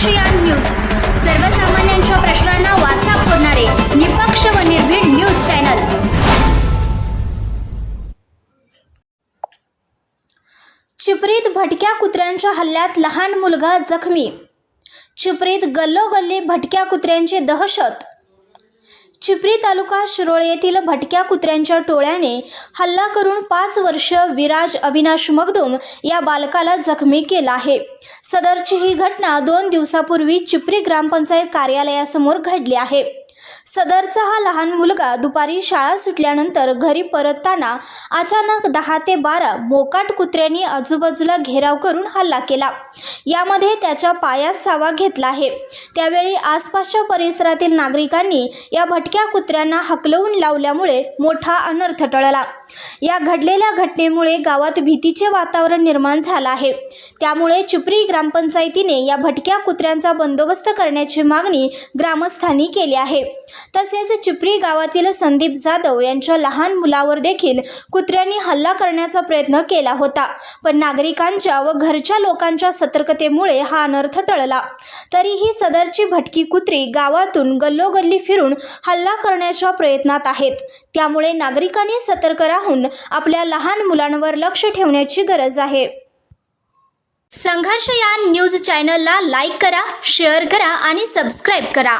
ASEAN news. सर्वसामान्यांच्या प्रश्नांना वाचा फोडणारे निपक्ष व निर्भीड न्यूज चॅनल. चिपरीत भटक्या कुत्र्यांच्या हल्ल्यात लहान मुलगा जखमी. चिपरीत गल्लोगल्ली भटक्या कुत्र्यांची दहशत. चिपरी तालुका शिरोळे येथील भटक्या कुत्र्यांच्या टोळ्याने हल्ला करून पाच वर्ष विराज अविनाश मगदुम या बालकाला जखमी केला आहे. सदरची ही घटना दोन दिवसापूर्वी चिपरी ग्रामपंचायत कार्यालयासमोर घडली आहे. सदरचा हा लहान मुलगा दुपारी शाळा सुटल्यानंतर घरी परतताना अचानक दहा ते बारा मोकाट कुत्र्यांनी आजूबाजूला घेराव करून हल्ला केला. यामध्ये त्याच्या पायात सावा घेतला आहे. त्यावेळी आसपासच्या परिसरातील नागरिकांनी या भटक्या कुत्र्यांना हकलवून लावल्यामुळे मोठा अनर्थ टळला. या घडलेल्या घटनेमुळे गावात भीतीचे वातावरण निर्माण झालं आहे. त्यामुळे चिपरी ग्रामपंचायतीने या भटक्या कुत्र्यांचा बंदोबस्त करण्याची मागणी ग्रामस्थांनी केली आहे. तसेच चिपरी गावातील संदीप जाधव यांच्या लहान मुलावर देखील कुत्र्यांनी हल्ला करण्याचा प्रयत्न केला होता. पण नागरिकांच्या व घरच्या लोकांच्या सतर्कतेमुळे हा अनर्थ टळला. तरीही सदरची भटकी कुत्री गावातून गल्लोगल्ली फिरून हल्ला करण्याच्या प्रयत्नात आहेत. त्यामुळे नागरिकांनी सतर्क राहून आपल्या लहान मुलांवर लक्ष ठेवण्याची गरज आहे. संघर्ष या न्यूज चॅनलला लाईक करा शेअर करा आणि सबस्क्राईब करा.